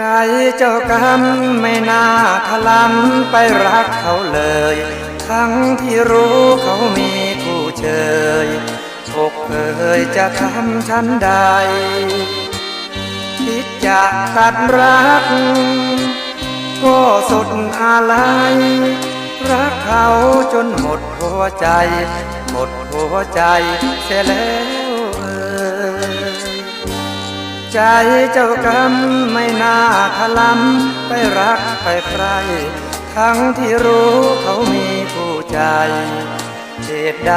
ใจเจ้ากรรมไม่น่าทะลันไปรักเขาเลย ทั้งที่รู้เขามี เชยอกเอ่ยจะทำฉันใดคิดจะตัดรัก ก็สุดอะไรรักเขาจนหมดหัวใจ หมดหัวใจเสียแล้วเอ่ยใจเจ้ากรรมไม่น่าทะลำไปรักไปใคร ทั้งที่รู้เขามีผู้ใจ เหตุใด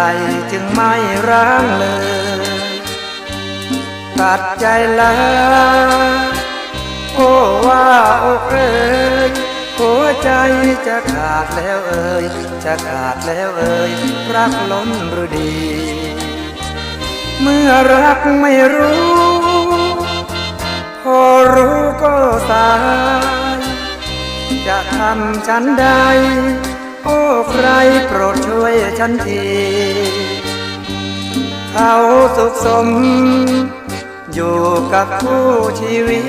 จึงไม่ร้างเลย ตัดใจแลาโอ้ว่าอกเอ่ยหัวใจจะขาดแล้วเอ่ยจะขาดแล้วเอ่ยรักล้นหรือดี เมื่อรักไม่รู้ พอรู้ก็สาย จะทำฉันใด โอ้ใครโปรดช่วยฉันที เขาสุขสม อยู่กับคู่ชีวิ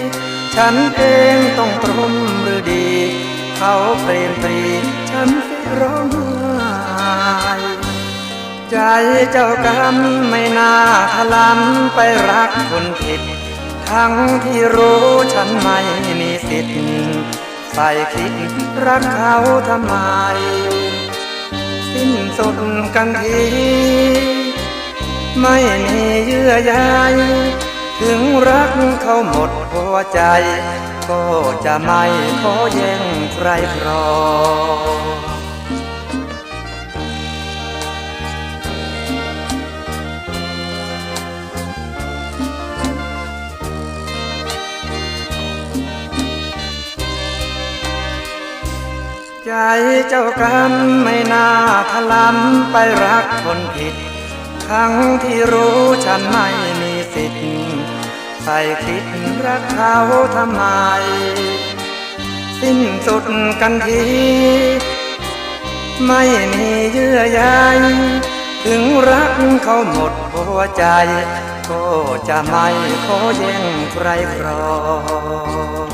ต ฉันเองต้องพรมหรือดี เขาเปลี่ยนปรีฉันสิร้องไห้ใจเจ้ากรรมไม่น่าทะลำไปรักคนผิด ทั้งที่รู้ฉันไม่มีสิทธิ์ ใส่คิดรักเขาทำไม สิ้นสุดกันที ไม่มีเยื่อใยถึงรักเขาหมดหัวใจ ก็จะไม่ขอแย่งใครครอง ใจเจ้ากรรมไม่น่าทะลำไปรักคนผิด ทั้งที่รู้ฉันไม่มีสิทธิ์ใส่คิดรักเขาทำไม สิ้นสุดกันที ไม่มีเยื่อใยถึงรักเขาหมดหัวใจ ก็จะไม่ขอแย่งใครครอง